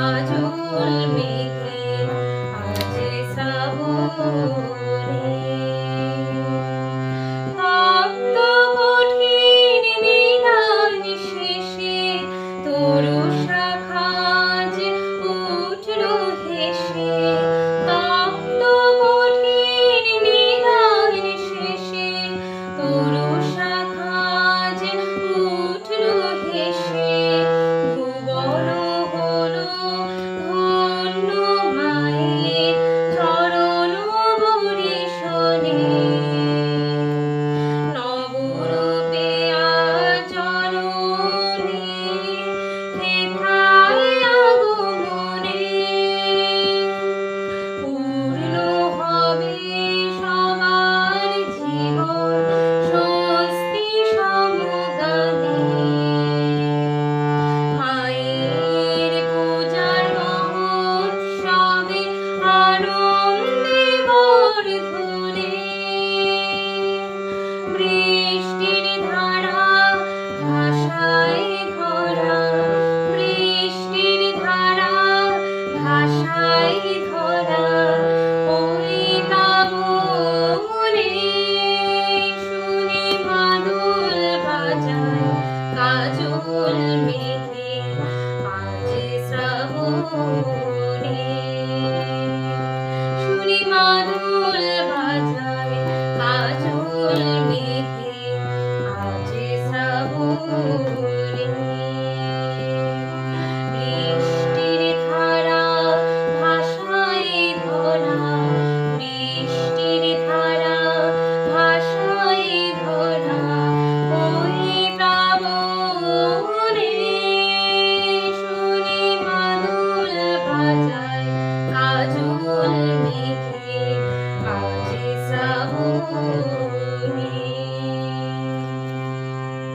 সাজুল মেঘে আজ সাবু নাই ধরা ওই নামরে শুনি মাদুল বাজায় কাজল মেঘে আজ শ্রাবণ